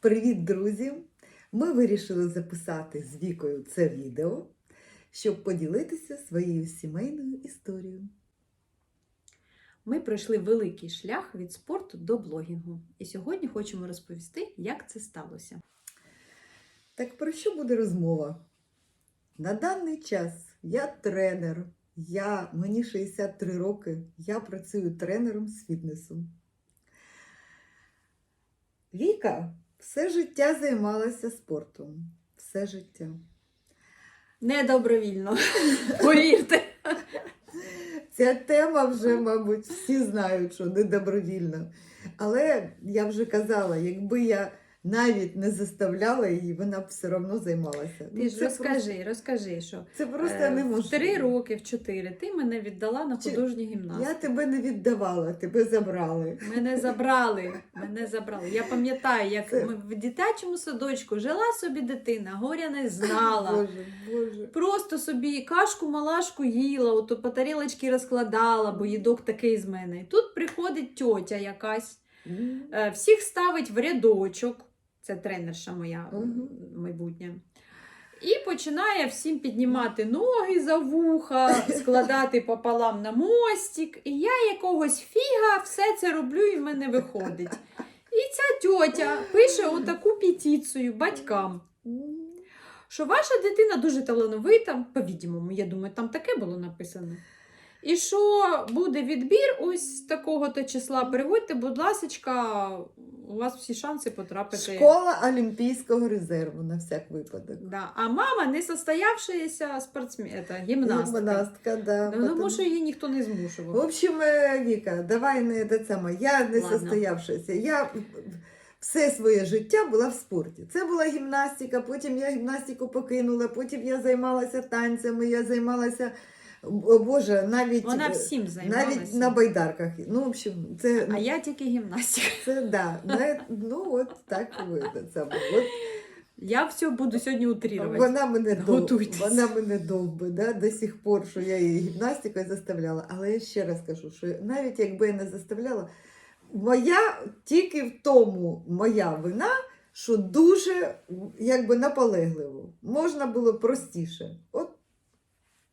Привіт, друзі! Ми вирішили записати з Вікою це відео, щоб поділитися своєю сімейною історією. Ми пройшли великий шлях від спорту до блогінгу. І сьогодні хочемо розповісти, як це сталося. Так про що буде розмова? На даний час я тренер, я, мені 63 роки, я працюю тренером з фітнесу. Віка все життя займалася спортом. Все життя. Недобровільно. Повірте. Ця тема вже, мабуть, всі знають, що не добровільно. Але я вже казала, якби я навіть не заставляла її, вона б все одно займалася. Ну, Ти ж це розкажи, Просто, розкажи, що це просто е, не в три роки, в чотири ти мене віддала на Чи- художню гімнастику. Я тебе не віддавала, тебе забрали. Мене забрали. Мене забрали. Я пам'ятаю, як Це- ми в дитячому садочку жила собі дитина, горя не знала. Боже, Боже. Просто собі кашку малашку їла, ото по тарілочки розкладала, бо їдок такий з мене. І тут приходить тьотя якась, М. е, всіх ставить в рядочок. Це тренерша моя майбутня. І починає всім піднімати ноги за вуха, складати пополам на мостик. І я якогось фіга все це роблю і в мене виходить. І ця тьотя пише отаку петицію батькам що ваша дитина дуже талановита, по-відімому, я думаю, там таке було написано. І що буде відбір ось такого-то числа. Переводьте, будь ласка, у вас всі шанси потрапити. Школа Олімпійського резерву на всяк випадок. Да. А мама не состоявшаяся спортсмен, гімнастка. Гімнастка, да. Ну, тому що її ніхто не змушував. В общем, е, Віка, давай не до саме. Я не Ладно. состоявшася. Я все своє життя була в спорті. Це була гімнастика, потім я гімнастику покинула, потім я займалася танцями, я займалася, о, Боже, навіть, Вона е, всім займалася. навіть на байдарках. Ну, в общем, це, А я тільки гімнастика. це да. на- Ну, от так ви це. От Я все буду сьогодні утрірувати. Вона мене дов... Готуйтесь. вона мене довби да, до сих пор, що я її гімнастикою заставляла. Але я ще раз кажу, що навіть якби я не заставляла, моя тільки в тому моя вина, що дуже якби наполегливо. Можна було простіше. От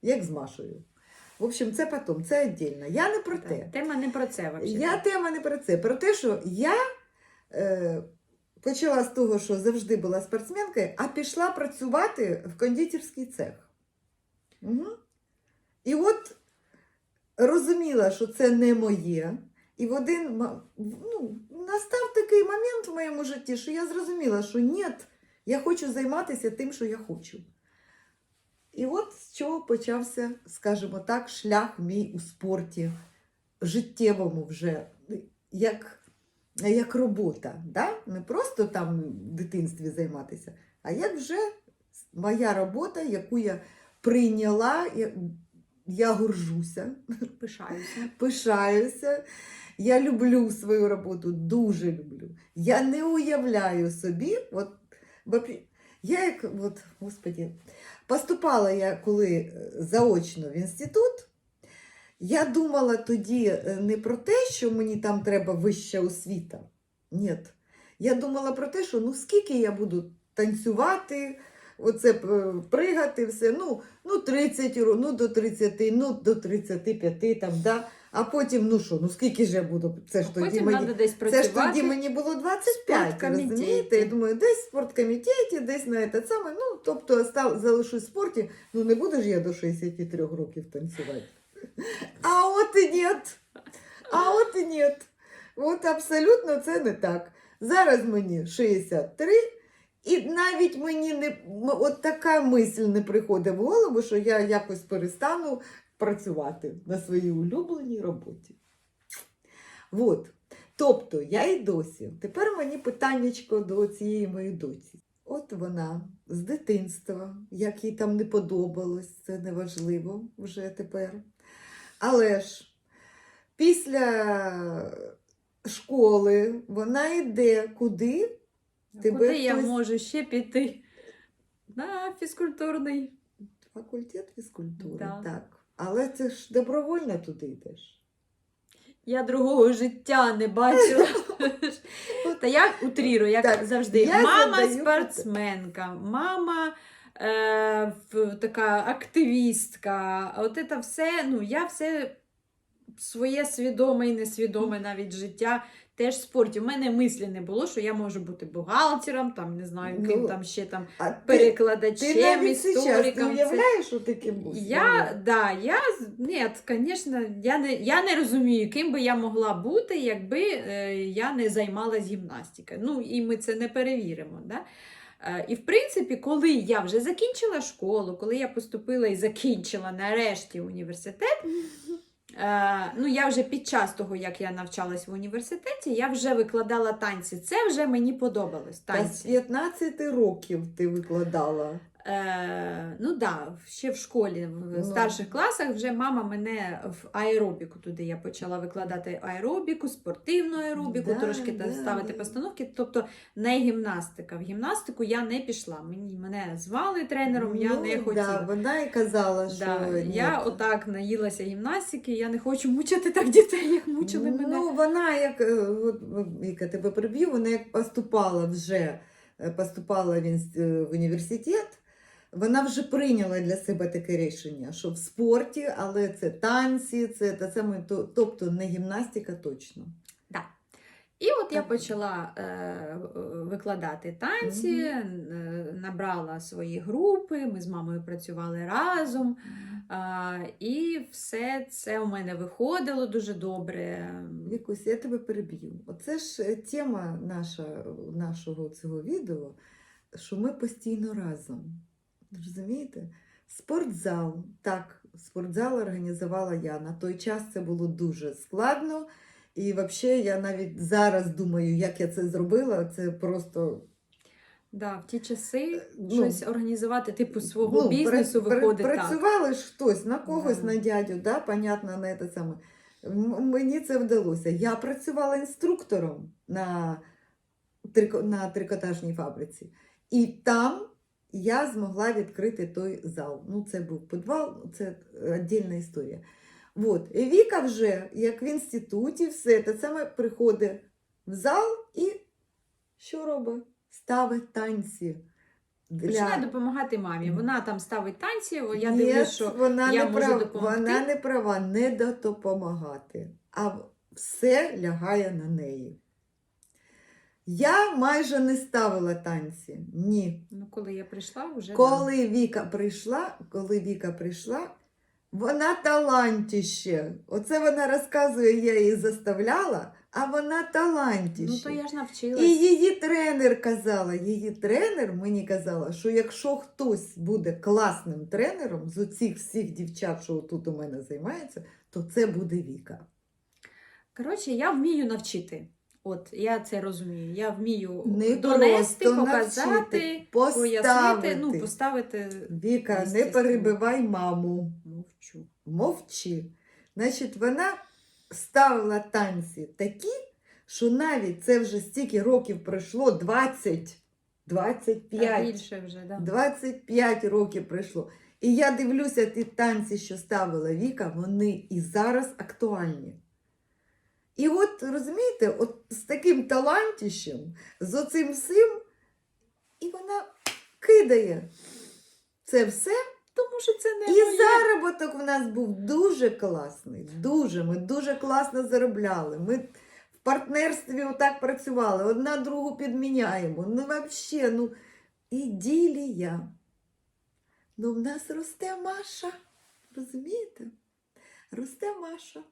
як з Машею. В общем, це потім, це віддільно. Я не про те. Тема не про це взагалі. Я тема не про це. Про те, що я е, почала з того, що завжди була спортсменкою, а пішла працювати в кондитерський цех. Угу. І от розуміла, що це не моє. І в один ну, настав такий момент в моєму житті, що я зрозуміла, що ні, я хочу займатися тим, що я хочу. І от з чого почався, скажімо так, шлях мій у спорті життєвому вже, як, як робота. Да? Не просто там в дитинстві займатися, а як вже моя робота, яку я прийняла, я, я горжуся, Пишаюся. пишаюся. Я люблю свою роботу, дуже люблю. Я не уявляю собі, от, я як, от, господі, поступала я коли е, заочно в інститут, я думала тоді е, не про те, що мені там треба вища освіта. Ні. Я думала про те, що ну скільки я буду танцювати, оце е, пригати, все. Ну, ну 30, років, ну до 30, ну до 35 там, да. А потім, ну що, ну скільки ж я буду? Це ж тоді Потім мені. десь Це ж тоді мені було 25, спорткомітеті. розумієте? Я думаю, десь в спорткомітеті, десь на це саме. Ну, тобто став, залишусь в спорті, ну не буду ж я до 63 років танцювати. А от і ні. А от і ні. От абсолютно це не так. Зараз мені 63, і навіть мені не от така мисль не приходить в голову, що я якось перестану працювати на своїй улюбленій роботі. От. Тобто я і досі. Тепер мені питаннячко до цієї моєї доці. От вона з дитинства, як їй там не подобалось, це неважливо вже тепер. Але ж після школи вона йде куди? Тебе Куди я хтось- можу ще піти? На фізкультурний. Факультет фізкультури, Да. так. Але це ж добровольно туди йдеш. Я другого життя не бачила. Та я утрірую, як Так, завжди. я мама задаю спортсменка, мама е, така активістка. От це все, ну, я все своє свідоме і несвідоме навіть життя теж в спорті. У мене мислі не було, що я можу бути бухгалтером, там, не знаю, ким Ну, там ще там А перекладачем, ти навіть ти істориком. Це- уявляєш, що таким був? я, да, я, ні, звісно, я не, я не розумію, ким би я могла бути, якби е, я не займалась гімнастикою. Ну, і ми це не перевіримо. Да? Е, і в принципі, коли я вже закінчила школу, коли я поступила і закінчила нарешті університет, ну, я вже під час того, як я навчалась в університеті, я вже викладала танці. Це вже мені подобалось. Та з 15 років ти викладала. Е, ну да, ще в школі, в Ну. старших класах вже мама мене в аеробіку туди я почала викладати аеробіку, спортивну аеробіку, Да, трошки да, ставити да. постановки. Тобто не гімнастика. В гімнастику я не пішла. Мені мене звали тренером, я Ну, не хотіла. Да, вона і казала, що Да, я отак наїлася гімнастики, я не хочу мучити так дітей, як мучили мене. Ну, вона як, е, от, як тебе приб'ю, вона як поступала вже, е, поступала в університет, вона вже прийняла для себе таке рішення, що в спорті, але це танці, це те саме, то- тобто не гімнастика точно. І от я почала е, е, викладати танці, е, набрала свої групи, ми з мамою працювали разом. А, і все це у мене виходило дуже добре. Вікусь, я тебе переб'ю. Оце ж е, тема наша, нашого цього відео, що ми постійно разом. Розумієте? Спортзал. Так, спортзал організувала я. На той час це було дуже складно. І взагалі я навіть зараз думаю, як я це зробила. Це просто Да, в ті часи ну, щось організувати, типу свого ну, бізнесу виходить так. Працювали ж хтось на когось, Да. на дядю, да, понятно, на те саме. Мені це вдалося. Я працювала інструктором на, на трикотажній фабриці. І там я змогла відкрити той зал. Ну, це був підвал, це віддільна історія. От. І Віка вже, як в інституті, все те саме приходить в зал і що робить? Ставить танці. Починає допомагати мамі. Вона там ставить танці. Я Ні, дивлюсь, що вона, я не можу прав... допомогти. вона не права не допомагати, а все лягає на неї. Я майже не ставила танці. Ні. ну, коли я прийшла, вже да. Коли Віка прийшла, коли Віка прийшла, вона талантіще. Оце вона розказує, я її заставляла, а вона талантіще. ну то я ж навчилась. І її тренер казала, її тренер мені казала, що якщо хтось буде класним тренером з оцих всіх дівчат, що тут у мене займаються, то це буде Віка. Коротше, я вмію навчити. От я це розумію. Я вмію Не донести, просто показати, навчити, пояснити, поставити. ну, поставити. Віка, не перебивай маму, Мовчу. мовчи. Значить, вона ставила танці такі, що навіть це вже стільки років пройшло 20, 25. більше вже, да. 25 років пройшло. І я дивлюся, ті танці, що ставила Віка, вони і зараз актуальні. І от розумієте, от з таким талантищем, з оцим всім, і вона кидає це все. Тому що це не І моє. заробіток в нас був дуже класний. Дуже. Ми дуже класно заробляли. Ми в партнерстві отак працювали, одна другу підміняємо. Ну, взагалі, ну, іділія. Ну, в нас росте Маша. Розумієте? Росте Маша.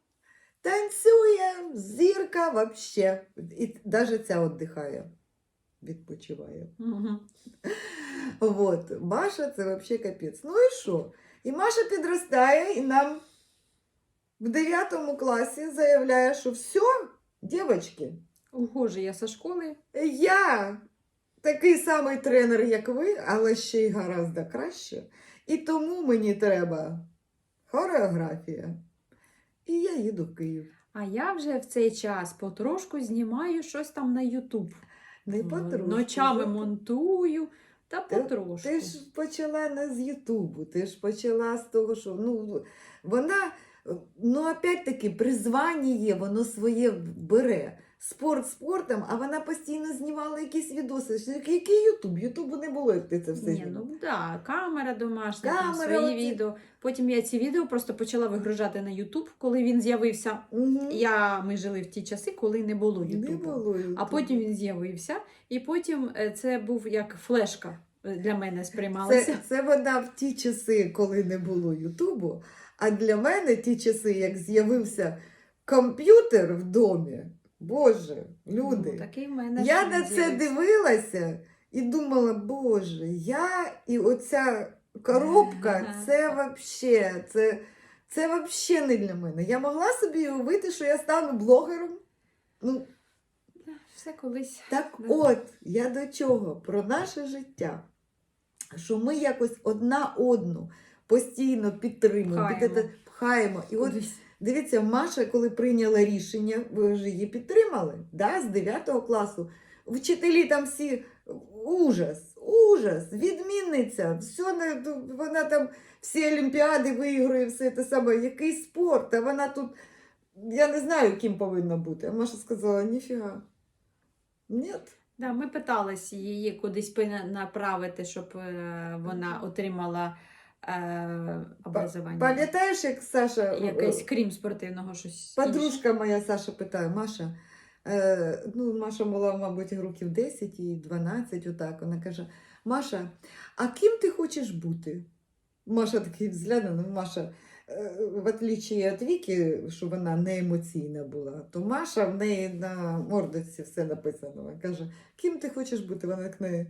Танцює, зірка взагалі. І навіть ця віддихає, відпочиває. Мгм. Вот. Маша це взагалі капець. Ну і що? І Маша підростає і нам в 9 класі заявляє, що все, дівчатки, Ухожу я зі школи. я такий самий тренер, як ви, але ще й гораздо краще. І тому мені треба хореографія. І я їду в Київ. А я вже в цей час потрошку знімаю щось там на Ютуб. Не потрошку. Ночами монтую та потрошку. Ти ж почала не з Ютубу, ти ж почала з того, що ну, вона, ну опять-таки, призвання є, воно своє бере. Спорт спортом, а вона постійно знімала якісь відоси. Який Ютуб? Ютубу не було, як ти це все Ні, ну да, камера домашня, Камера, там свої оці- відео. Потім я ці відео просто почала вигружати на Ютуб, коли він з'явився. Мгм. Я, ми жили в ті часи, коли не було Ютубу. А потім він з'явився, і потім е, це був як флешка е, для мене Це, це вона в ті часи, коли не було Ютубу. А для мене ті часи, як з'явився комп'ютер в домі, Боже, люди. Ну, такий мене я на це дивилася і думала, Боже, я і оця коробка, це вообще, це, це вообще не для мене. Я могла собі уявити, що я стану блогером. Ну, Все колись. так от, я до чого? Про наше життя. Що ми якось одна одну постійно підтримуємо, Пхаємо. пхаємо. І от. Дивіться, Маша, коли прийняла рішення, ви ж її підтримали да, з 9 класу. Вчителі там всі ужас, ужас, відмінниця, все, вона там всі олімпіади виграє, все те саме, який спорт, а вона тут, я не знаю, ким повинна бути. А Маша сказала, ніфіга. Ні. Да, ми питалися її кудись направити, щоб е, вона отримала образування. Пам'ятаєш, як Саша, Якесь крім спортивного щось. подружка моя Саша питає, Маша, е, ну, Маша була, мабуть, років 10 і 12, отак. Вона каже: Маша, а ким ти хочеш бути? Маша такий взгляд, ну, Маша, е, в отличие від Віки, що вона не емоційна була, то Маша в неї на мордочці все написано. Вона каже, ким ти хочеш бути? Вона к неї.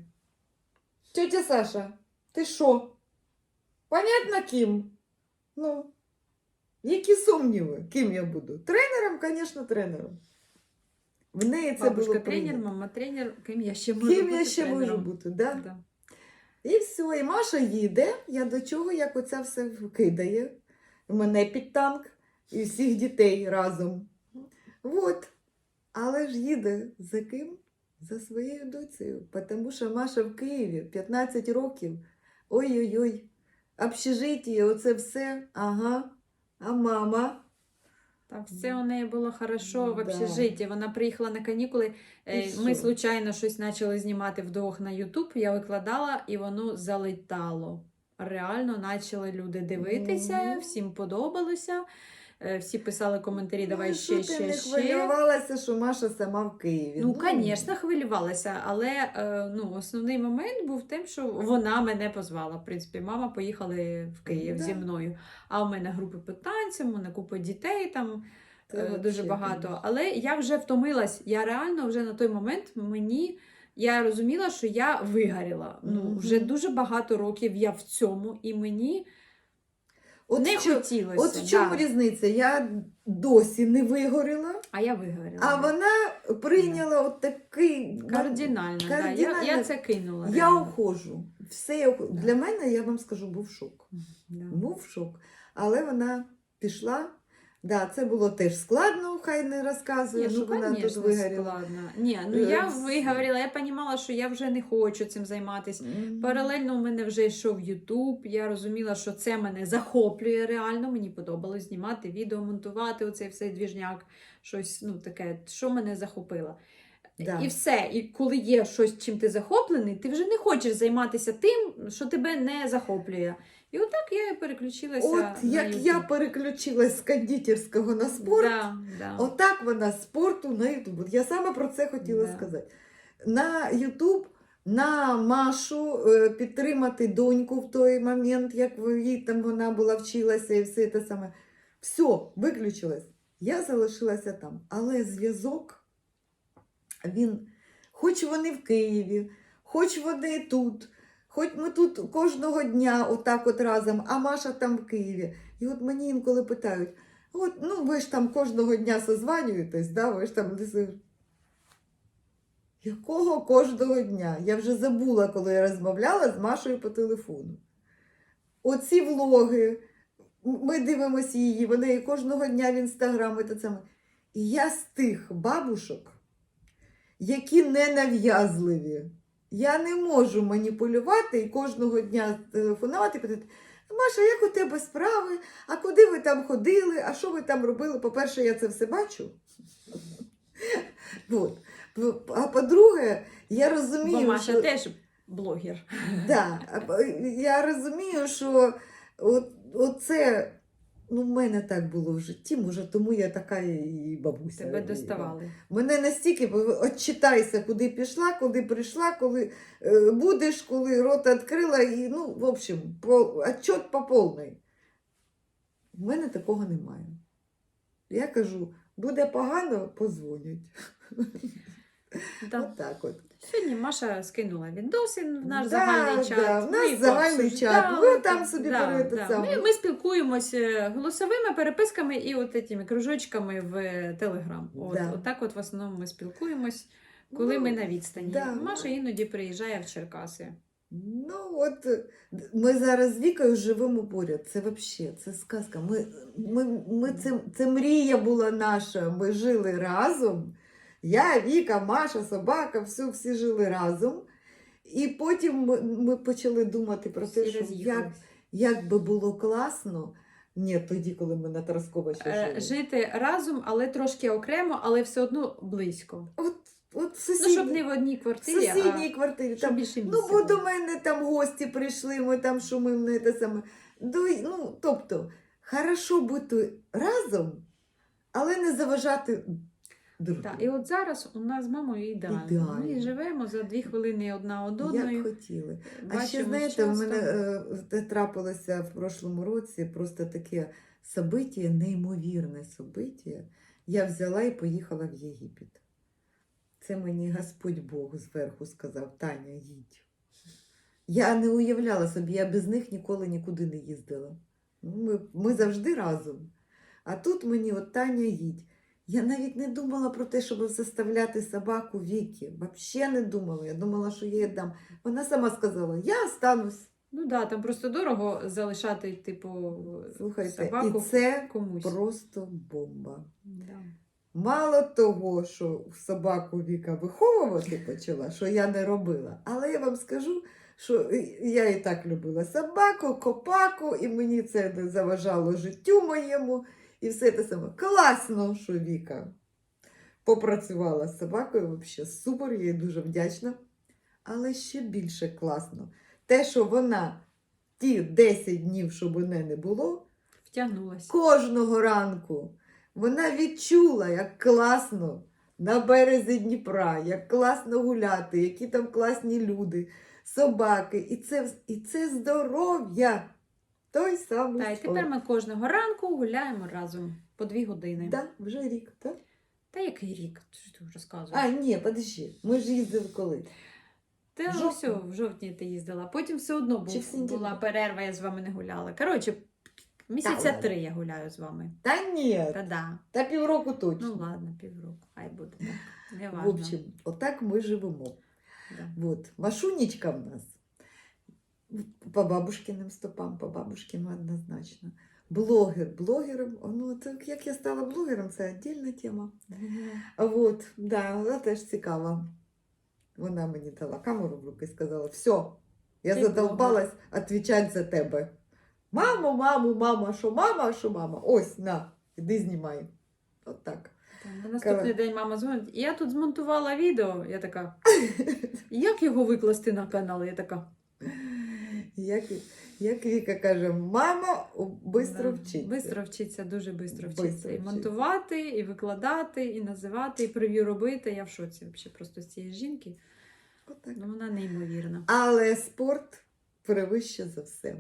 Тетя Саша, ти що? Понятно, ким? Ну, які сумніви, ким я буду? Тренером, звісно, тренером. В неї це Бабушка було тренер, прийнято. мама тренер, ким я ще можу Ким бути я ще можу бути, да? Да. І все, і Маша їде. Я до чого, як оце все кидає. Мене під танк і всіх дітей разом. От. Але ж їде за ким? За своєю доцею. Тому що Маша в Києві 15 років. Ой-ой-ой. Общежиття, оце все. Ага. А мама. Так, все у неї було хорошо в общежитті. Вона приїхала на канікули. І Ми случайно щось почали знімати вдвох на Ютуб. Я викладала, і воно залетало. Реально почали люди дивитися, всім подобалося. Е, Всі писали коментарі, давай ну, ще, ти ще, не ще. хвилювалася, що Маша сама в Києві. Ну, звісно, хвилювалася, але е, ну, основний момент був тим, що вона мене позвала. В принципі, мама поїхали в Київ Да. зі мною. А у мене групи по танцям, у мене купа дітей там Це е, дуже багато. Але я вже втомилась. Я реально вже на той момент мені. Я розуміла, що я вигоріла. Ну, вже дуже багато років я в цьому, і мені От не що- хотілося. От в чому да. різниця? Я досі не вигоріла, А я вигоріла. а вона прийняла от такий Кардинально, Да. Я, я це кинула. Я реально. ухожу. Все я ухожу. Для мене, я вам скажу, був шок. Да. Був шок. Але вона пішла. Да, це було теж складно, хай не розказує, що ну, вона тут вигоріла. складно. Ні, ну Е, я виговорила, я розуміла, що я вже не хочу цим займатися. Мгм. Паралельно у мене вже йшов Ютуб. Я розуміла, що це мене захоплює реально. Мені подобалось знімати відео, монтувати оцей все двіжняк, щось ну таке, що мене захопило. Да. І все. І коли є щось, чим ти захоплений, ти вже не хочеш займатися тим, що тебе не захоплює. І отак я і переключилася. От на як YouTube. я переключилась з кондитерського на спорт, Да, да. Отак вона з спорту на Ютуб. Я саме про це хотіла Да. сказати. На Ютуб, на Машу е, підтримати доньку в той момент, як їй там вона була вчилася і все те саме. Все, виключилась. Я залишилася там. Але зв'язок, він, хоч вони в Києві, хоч вони тут, хоч ми тут кожного дня отак от разом, а Маша там в Києві. І от мені інколи питають. От, ну ви ж там кожного дня созванюєтесь, да? ви ж там. Якого кожного дня? Я вже забула, коли я розмовляла з Машою по телефону. Оці влоги, ми дивимося її, вони кожного дня в інстаграм і я з тих бабушок, які ненав'язливі. Я не можу маніпулювати і кожного дня телефонувати і питати, Маша, як у тебе справи? А куди ви там ходили? А що ви там робили? По-перше, я це все бачу. Вот. А по-друге, я Бо розумію, Маша що... теж блогер. Да, я розумію, що от, оце, ну, в мене так було в житті, може, тому я така і бабуся. Тебе доставали. Мене настільки бо отчитайся, куди пішла, куди прийшла, коли е, будеш, коли рот відкрила, і, ну, в общем, по, отчет по. У мене такого немає. Я кажу, буде погано, позвонять. Да. От так от. Сьогодні Маша скинула відоси в наш Да, загальний чат. да, в Ми нас їх загальний чат. Ви там собі берете да. саме. Ми, ми спілкуємося голосовими переписками і от этими кружочками в Телеграм. От, Да. от так от в основному ми спілкуємось, коли Ну, ми на відстані. да. Маша іноді приїжджає в Черкаси. Ну, от е, ми зараз з Вікою живемо поряд. Це взагалі, це сказка. Ми, ми, ми це, це мрія була наша. Ми жили разом. Я, Віка, Маша, собака, все, всі жили разом. І потім ми, ми почали думати про те, що як, як би було класно. Ні, тоді, коли ми на Тарасково ще Е, жили. Жити разом, але трошки окремо, але все одно близько. От, от Ну, щоб не в одній в сусідній а квартирі. щоб Там більше місця. Ну, бо було. до мене там гості прийшли, ми там шумимо на те саме. До, ну, тобто, хорошо бути разом, але не заважати Так, і от зараз у нас з мамою ідеально. Ідеально. Ми живемо за дві хвилини одна од одною. Як хотіли. А ще, знаєте, часто. мене е, трапилося в прошлому році просто таке собиття, неймовірне собиття. Я взяла і поїхала в Єгипет. Це мені Господь Бог зверху сказав, Таня, їдь. Я не уявляла собі, я без них ніколи нікуди не їздила. Ми, ми завжди разом. А тут мені от Таня їдь. Я навіть не думала про те, щоб заставляти собаку Вікі. Взагалі не думала. Я думала, що я їй дам. Вона сама сказала, я останусь. Ну так, да, там просто дорого залишати, типу, Слухайте, собаку і це комусь. просто бомба. Да. Мало того, що собаку Віка виховувати почала, що я не робила. Але я вам скажу, що я і так любила собаку, копаку, і мені це не заважало життю моєму. І все те саме. Класно, що Віка попрацювала з собакою. Взагалі супер, я їй дуже вдячна. Але ще більше класно. Те, що вона ті 10 днів, що мене не було, Втягнулась. Кожного ранку вона відчула, як класно на березі Дніпра, як класно гуляти, які там класні люди, собаки. І це, і це здоров'я. Той самий Та, і спорт. тепер ми кожного ранку гуляємо разом по дві години. Да, вже рік, так? Та який рік? Що ти розказуєш? А, ні, подожди, ми ж їздили коли. Та в ну, жовтні. все, в жовтні ти їздила. Потім все одно був, була перерва, я з вами не гуляла. Коротше, місяця ладно. три я гуляю з вами. Та ні, Та да. та півроку точно. Ну ладно, півроку. Хай буде так. Не В общем, отак ми живемо. Да. Вот. Машунечка в нас по бабушкиним стопам, по бабушкиним однозначно. Блогер, блогером, ну так як я стала блогером, це віддільна тема. А Вот, да, вона теж цікава. Вона мені дала камеру в руки і сказала: все, я Ти задолбалась відповідати за тебе. Мамо, мамо, мама, що мама, що мама? Ось, на, іди знімай. От так. На наступний день мама дзвонить. Я тут змонтувала відео. Я така. Як його викласти на канал? Я така. Як, як Віка каже, мама швидко да, вчиться. Бистро вчиться, дуже бистро Бистро вчиться. І вчиться. монтувати, і викладати, і називати, і прев'ю робити. Я в шоці взагалі просто з цієї жінки. Отак. Ну, вона неймовірна. Але спорт перевище за все.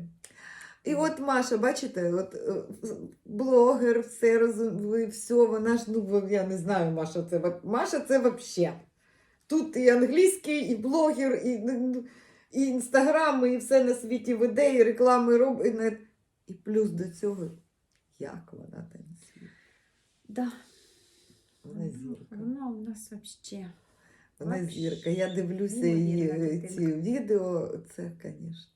І от Маша, бачите, от е, блогер, все розуміє, все, вона ж, ну я не знаю, Маша, це Маша це взагалі. Тут і англійський, і блогер, і, ну, і інстаграм, і все на світі веде, і реклами робить. І, не- і плюс до цього, як вона танцює. Да. Вона зірка. Вона у нас взагалі. Вона Вообще. зірка. Я дивлюся її е, ці відео. Це, звісно.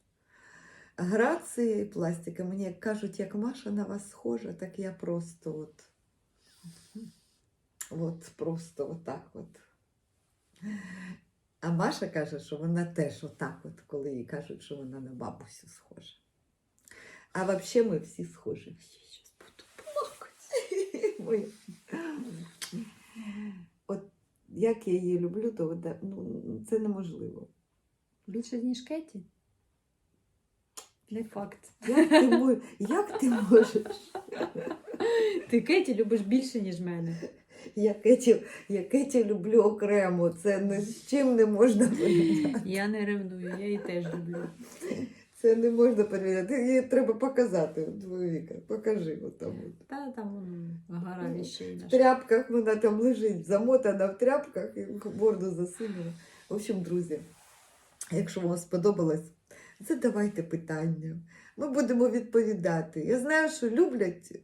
Грація і пластика. Мені кажуть, як Маша на вас схожа, так я просто от. От просто отак от. А Маша каже, що вона теж отак, от, коли їй кажуть, що вона на бабусю схожа. А взагалі ми всі схожі. Щас буду плакати. От як я її люблю, то ну, це неможливо. Більше, ніж Кеті? Не факт. Як ти, як ти можеш? Ти Кеті любиш більше, ніж мене. Я Кеті, я Кеті люблю окремо, це ні з чим не можна порівняти. Я не ревную, я її теж люблю. Це не можна порівняти. Її треба показати. Твою Віка, покажи отам. от. Та там гора віщей В тряпках вона там лежить, замотана в тряпках і борду засунула. В общем, друзі, якщо вам сподобалось, задавайте питання. Ми будемо відповідати. Я знаю, що люблять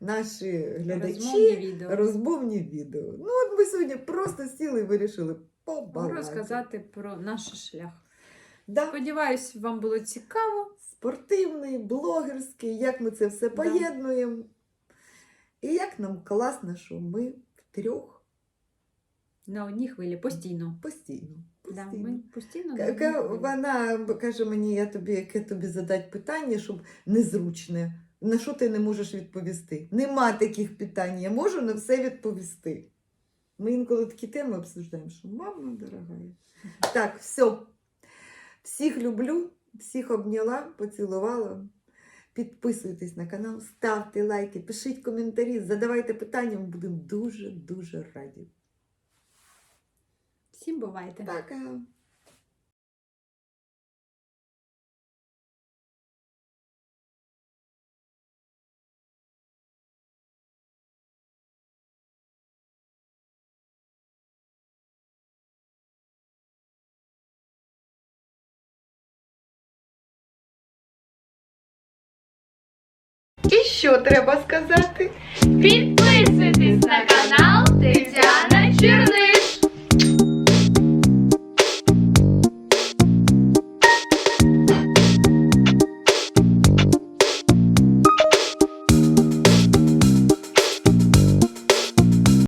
наші глядачі Розмовні відео. розмовні відео. Ну, от ми сьогодні просто сіли і вирішили побалакати. Розказати про наш шлях. Да. Сподіваюсь, вам було цікаво. Спортивний, блогерський, як ми це все Да. поєднуємо. І як нам класно, що ми втрьох На одній хвилі постійно. постійно. Да, ми постійно. Вона каже мені, я тобі, яке тобі задати питання, щоб незручне. На що ти не можеш відповісти? Нема таких питань, я можу на все відповісти. Ми інколи такі теми обсуждаємо, що мама дорога. Так, все. Всіх люблю, всіх обняла, поцілувала. Підписуйтесь на канал, ставте лайки, пишіть коментарі, задавайте питання, ми будемо дуже-дуже раді. Всім бувайте. Пока! І що треба сказати? Підписуйтесь на канал Тетяна Черниш.